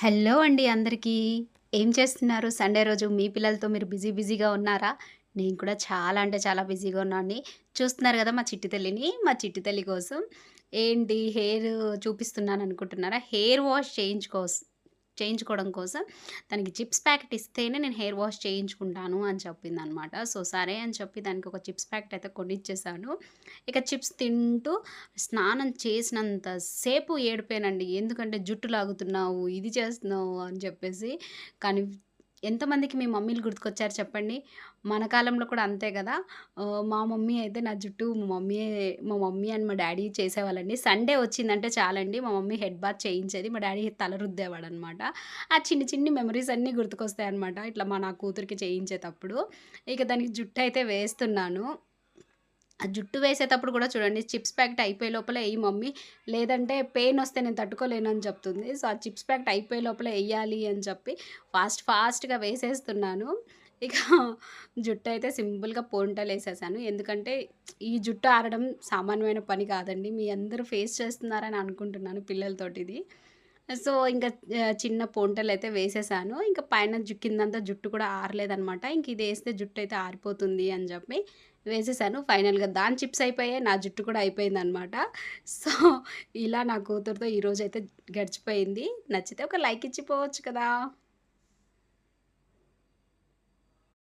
Hello అండి అందరికీ. ఏం చేస్తున్నారు? సండే రోజు మీ పిల్లలతో మీరు బిజీ బిజీగా ఉన్నారా? నేను కూడా చాలా అంటే చాలా బిజీగా ఉన్నాను చూస్తున్నారు కదా మా చిట్టి తల్లిని. మా చిట్టి తల్లి కోసం ఏంటి హెయిర్ చూపిస్తున్నాను అనుకుంటున్నారా హెయిర్ వాష్ చేయించుకోవచ్చు చేయించుకోవడం కోసం తనకి చిప్స్ ప్యాకెట్ ఇస్తేనే నేను హెయిర్ వాష్ చేయించుకుంటాను అని చెప్పింది అనమాట సో, సరే అని చెప్పి దానికి ఒక చిప్స్ ప్యాకెట్ అయితే కొనిచ్చేసాను. ఇక చిప్స్ తింటూ స్నానం చేసినంత సేపు ఏడిపోయానండి ఎందుకంటే జుట్టు లాగుతున్నావు, ఇది చేస్తున్నావు అని చెప్పేసి. కానీ ఎంతమందికి మీ మమ్మీలు గుర్తుకొచ్చారు చెప్పండి? మన కాలంలో కూడా అంతే కదా మా మమ్మీ అయితే నా జుట్టు మా మమ్మీ మా మమ్మీ అండ్ మా డాడీ చేసేవాళ్ళండి. సండే వచ్చిందంటే చాలండి మా మమ్మీ హెడ్ బాత్ చేయించేది. మా డాడీ తల రుద్దేవాడనమాట. ఆ చిన్ని చిన్ని మెమరీస్ అన్నీ గుర్తుకొస్తాయి అనమాట ఇట్లా మా నా కూతురికి చేయించేటప్పుడు. ఇక దానికి జుట్టు అయితే వేస్తున్నాను. ఆ జుట్టు వేసేటప్పుడు కూడా చూడండి చిప్స్ ప్యాకెట్ అయిపోయే లోపల వేయి మమ్మీ లేదంటే పెయిన్ వస్తే నేను తట్టుకోలేను అని చెప్తుంది. సో, ఆ చిప్స్ ప్యాకెట్ అయిపోయే లోపల వేయాలి అని చెప్పి ఫాస్ట్ ఫాస్ట్‌గా వేసేస్తున్నాను. ఇక జుట్టు అయితే సింపుల్‌గా పోనీటెయిలేసేసాను. ఎందుకంటే ఈ జుట్టు ఆరడం సామాన్యమైన పని కాదండి. మీ అందరూ ఫేస్ చేస్తున్నారని అనుకుంటున్నాను పిల్లలతోటి ఇది. సో, ఇంకా చిన్న పొంటలు అయితే వేసేసాను. ఇంకా పైన జు కిందంతా జుట్టు కూడా ఆరలేదనమాట. ఇంక ఇది వేస్తే జుట్టు అయితే ఆరిపోతుంది అని చెప్పి వేసేసాను. ఫైనల్‌గా దాని చిప్స్ అయిపోయాయి. నా జుట్టు కూడా అయిపోయిందనమాట. సో, ఇలా నా కూతురుతో ఈరోజైతే గడిచిపోయింది. నచ్చితే ఒక లైక్ ఇచ్చిపోవచ్చు కదా!